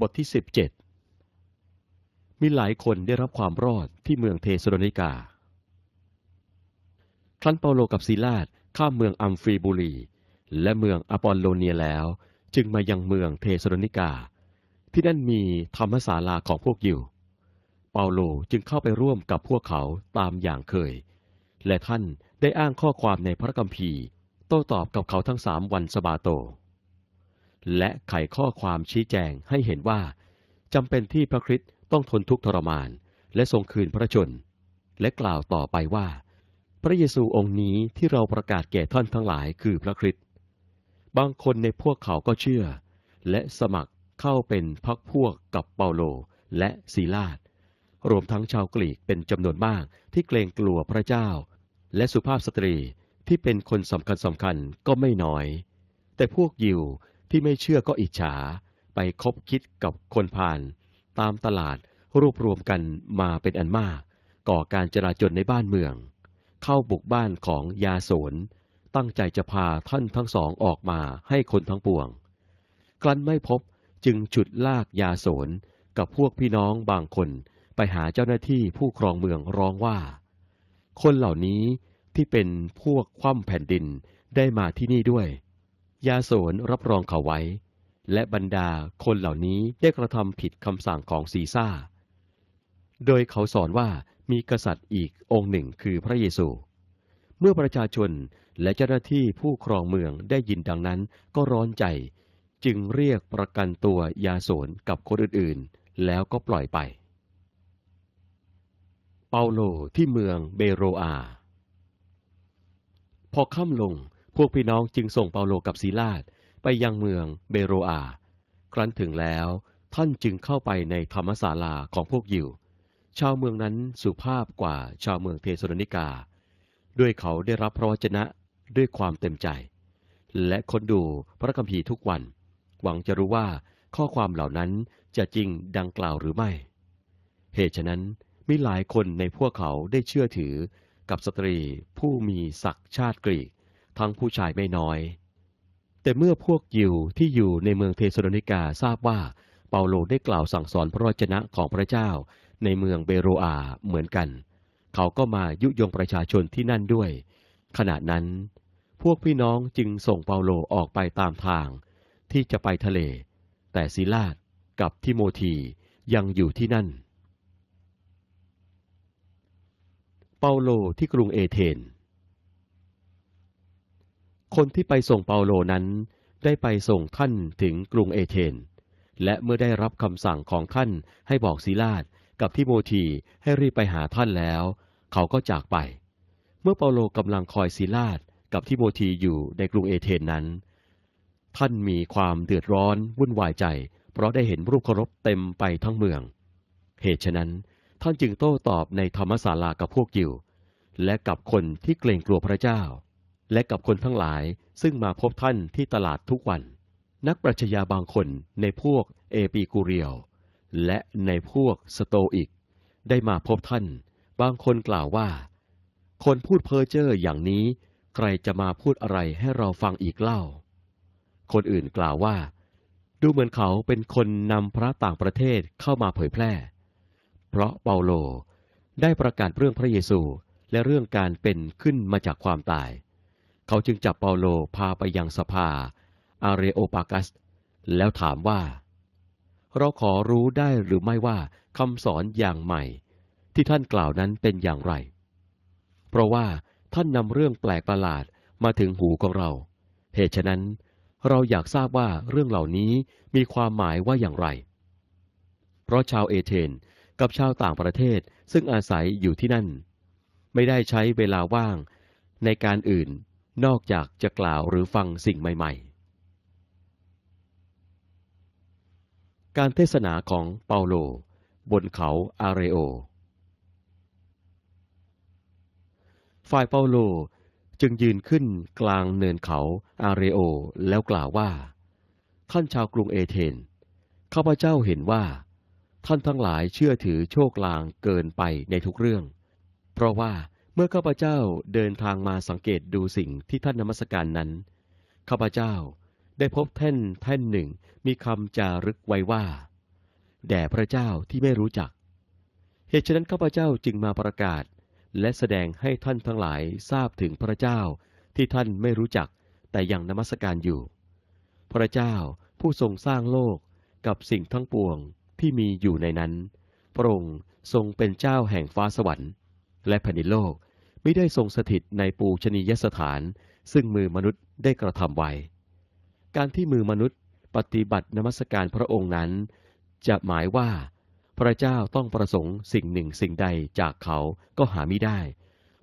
บทที่ 17 มีหลายคนได้รับความรอดที่เมืองเทสโลนิกา ครั้นเปาโลกับซีลาดข้ามเมืองอัมฟีบุรี และเมืองอปอลโลเนียแล้ว จึงมายังเมืองเทสโลนิกา ที่นั่นมีธรรมศาลาของพวกยิว เปาโลจึงเข้าไปร่วมกับพวกเขาตามอย่างเคย และท่านได้อ้างข้อความในพระคัมภีร์ โต้ตอบกับเขาทั้งสามวันสบาโต และไขข้อความชี้แจงให้เห็นว่าจำเป็นที่พระคริสต์ต้องทนทุกข์ทรมาน และทรงคืนพระชน และกล่าวต่อไปว่า พระเยซูองค์นี้ที่เราประกาศแก่ท่านทั้งหลายคือพระคริสต์บางคนในพวกเขาก็เชื่อ และสมัครเข้าเป็นพักพวกกับเปาโลและซีลาดรวมทั้งชาวกรีกเป็นจำนวนมากที่เกรงกลัวพระเจ้า และสุภาพสตรีที่เป็นคนสำคัญสำคัญก็ไม่น้อย แต่พวกยิว ที่ไม่เชื่อก็อิจฉา ไปคบคิดกับคนพาลตามตลาดรวบรวมกันมาเป็นอันมาก ก่อการจราจนในบ้านเมือง เข้าบุกบ้านของยาโสนตั้งใจจะพาท่านทั้งสองออกมาให้คนทั้งปวงครั้นไม่พบจึงฉุดลากยาโสนกับพวกพี่น้องบางคนไปหาเจ้าหน้าที่ผู้ครองเมืองร้องว่า คนเหล่านี้ที่เป็นพวกคว่ำแผ่นดินได้มาที่นี่ด้วย ยาโสนรับรองเขาไว้ และบรรดาคนเหล่านี้ได้กระทำผิดคำสั่งของซีซ่า โดยเขาสอนว่ามีกษัตริย์อีกองค์หนึ่งคือพระเยซู เมื่อประชาชนและเจ้าหน้าที่ผู้ครองเมืองได้ยินดังนั้นก็ร้อนใจ จึงเรียกประกันตัวยาโสนกับคนอื่นๆ แล้วก็ปล่อยไป เปาโลที่เมืองเบโรอา พอค่ำลง วกพี่น้องจึงส่งเปาโลกับซีลาดไปยังเมืองเบโรอา ครั้นถึงแล้วท่านจึงเข้าไปในธรรมศาลาของพวกยิว ชาวเมืองนั้นสุภาพกว่าชาวเมืองเทสโลนิกา ด้วยเขาได้รับพระวจนะด้วยความเต็มใจ และค้นดูพระคัมภีร์ทุกวัน หวังจะรู้ว่าข้อความเหล่านั้นจะจริงดังกล่าวหรือไม่ เหตุฉะนั้นมีหลายคนในพวกเขาได้เชื่อถือกับสตรีผู้มีศักดิ์ชาติกรีก ทั้งผู้ชายไม่น้อย แต่เมื่อพวกยิวที่อยู่ในเมืองเทสโลนิกาทราบว่าเปาโลได้กล่าวสั่งสอนพระวจนะของพระเจ้าในเมืองเบโรอาเหมือนกัน เขาก็มายุยงประชาชนที่นั่นด้วย ขณะนั้น พวกพี่น้องจึงส่งเปาโลออกไปตามทาง ที่จะไปทะเล แต่ซิลาดกับทิโมธียังอยู่ที่นั่น เปาโลที่กรุงเอเธน คนที่ไปส่งเปาโลนั้น ได้ไปส่งท่านถึงกรุงเอเธน และเมื่อได้รับคำสั่งของท่านให้บอกซิลาดกับทิโมธีให้รีบไปหาท่านแล้ว เขาก็จากไป เมื่อเปาโลกำลังคอยซิลาดกับทิโมธีอยู่ในกรุงเอเธนนั้น ท่านมีความเดือดร้อนวุ่นวายใจ เพราะได้เห็นรูปเคารพเต็มไปทั้งเมือง เหตุฉะนั้นท่านจึงโต้ตอบในธรรมศาลากับพวกยิว และกับคนที่เกรงกลัวพระเจ้า และกับคนทั้งหลายซึ่งมาพบท่านที่ตลาดทุกวัน นักปรัชญาบางคนในพวกเอปีกูเรียลและในพวกสโตอิก ได้มาพบท่าน บางคนกล่าวว่า คนพูดเพ้อเจ้ออย่างนี้ ใครจะมาพูดอะไรให้เราฟังอีกเล่า คนอื่นกล่าวว่า ดูเหมือนเขาเป็นคนนำพระต่างประเทศเข้ามาเผยแพร่ เพราะเปาโลได้ประกาศเรื่องพระเยซูและเรื่องการเป็นขึ้นมาจากความตาย เขาจึงจับเปาโลพาไปยังสภา อาเรโอปากัส แล้วถามว่า เราขอรู้ได้หรือไม่ว่าคำสอนอย่างใหม่ ที่ท่านกล่าวนั้นเป็นอย่างไร เพราะว่าท่านนำเรื่องแปลกประหลาดมาถึงหูของเรา เหตุฉะนั้นเราอยากทราบว่าเรื่องเหล่านี้มีความหมายว่าอย่างไร เพราะชาวเอเธนกับชาวต่างประเทศซึ่งอาศัยอยู่ที่นั่น ไม่ได้ใช้เวลาว่างในการอื่น นอกจากจะกล่าวหรือฟังสิ่งใหม่ ๆ การเทศนาของเปาโล บนเขาอาเรโอ ฝ่ายเปาโลจึงยืนขึ้นกลางเนินเขาอาเรโอแล้วกล่าวว่าท่านชาวกรุงเอเธนข้าพเจ้าเห็นว่า ท่านทั้งหลายเชื่อถือโชคลางเกินไปในทุกเรื่อง เพราะว่า เมื่อข้าพเจ้าเดินทางมาสังเกตดูสิ่งที่ท่านนมัสการนั้น ข้าพเจ้าได้พบแท่นแท่นหนึ่งมีคำจารึกไว้ว่า แด่พระเจ้าที่ไม่รู้จัก เหตุฉะนั้นข้าพเจ้าจึงมาประกาศ และแสดงให้ท่านทั้งหลายทราบถึงพระเจ้าที่ท่านไม่รู้จักแต่ยังนมัสการอยู่ พระเจ้าผู้ทรงสร้างโลกกับสิ่งทั้งปวงที่มีอยู่ในนั้น พระองค์ทรงเป็นเจ้าแห่งฟ้าสวรรค์ และแผ่นดินโลกไม่ได้ทรงสถิตในปูชนียสถาน ซึ่งมือมนุษย์ได้กระทำไว้ การที่มือมนุษย์ปฏิบัตินมัสการพระองค์นั้น จะหมายว่า พระเจ้าต้องประสงค์สิ่งหนึ่งสิ่งใดจากเขาก็หาไม่ได้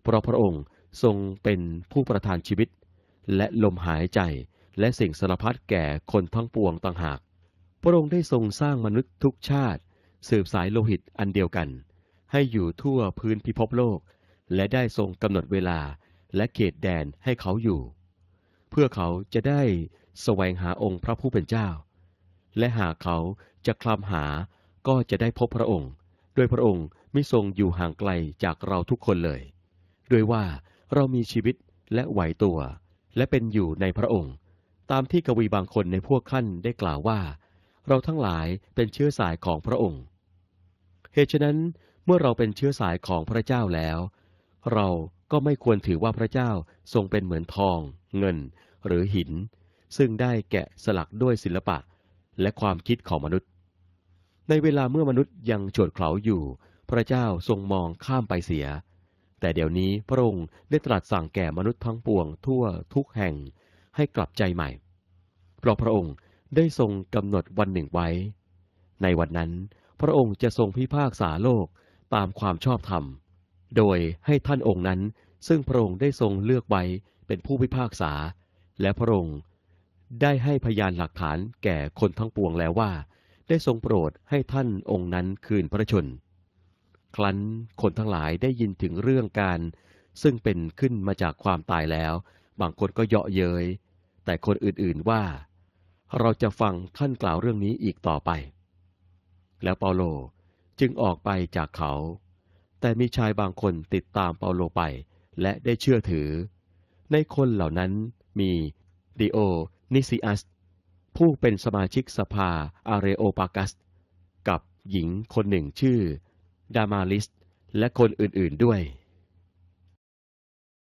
เพราะพระองค์ทรงเป็นผู้ประทานชีวิต และลมหายใจและสิ่งสารพัดแก่คนทั้งปวงต่างหาก พระองค์ได้ทรงสร้างมนุษย์ทุกชาติ สืบสายโลหิตอันเดียวกัน ให้อยู่ทั่วพื้นพิภพโลก และได้ทรงกำหนดเวลาและเขตแดนให้เขาอยู่ เพื่อเขาจะได้แสวงหาองค์พระผู้เป็นเจ้า และหากเขาจะคลำหาก็จะได้พบพระองค์ โดยพระองค์ไม่ทรงอยู่ห่างไกลจากเราทุกคนเลย ด้วยว่าเรามีชีวิตและไหวตัว และเป็นอยู่ในพระองค์ ตามที่กวีบางคนในพวกขั้นได้กล่าวว่า เราทั้งหลายเป็นเชื้อสายของพระองค์ เหตุฉะนั้น เมื่อเราเป็นเชื้อสายของพระเจ้าแล้ว เราก็ไม่ควรถือว่าพระเจ้าทรงเป็นเหมือนทอง เงิน หรือหิน ซึ่งได้แกะสลักด้วยศิลปะ และความคิดของมนุษย์ ในเวลาเมื่อมนุษย์ยังโฉดเขลาอยู่ พระเจ้าทรงมองข้ามไปเสีย แต่เดี๋ยวนี้พระองค์ได้ตรัสสั่งแก่มนุษย์ทั้งปวงทั่วทุกแห่งให้กลับใจใหม่ เพราะพระองค์ได้ทรงกำหนดวันหนึ่งไว้ ในวันนั้น พระองค์จะทรงพิพากษาโลก ตามความชอบธรรม โดยให้ท่านองค์นั้น ซึ่งพระองค์ได้ทรงเลือกไว้เป็นผู้พิพากษา และพระองค์ได้ให้พยานหลักฐานแก่คนทั้งปวงแล้วว่า ได้ทรงโปรดให้ท่านองค์นั้นคืนพระชน ครั้นคนทั้งหลายได้ยินถึงเรื่องการ ซึ่งเป็นขึ้นมาจากความตายแล้ว บางคนก็เยาะเย้ย แต่คนอื่นๆว่า เราจะฟังท่านกล่าวเรื่องนี้อีกต่อไป แล้วเปาโล จึงออกไปจากเขา แต่มีชายบางคนติดตามเปาโลไปและได้เชื่อถือ ในคนเหล่านั้นมีดิโอนิซิอัส ผู้เป็นสมาชิกสภาอาเรโอปากัส กับหญิงคนหนึ่งชื่อ ดามาลิส และคนอื่นๆด้วย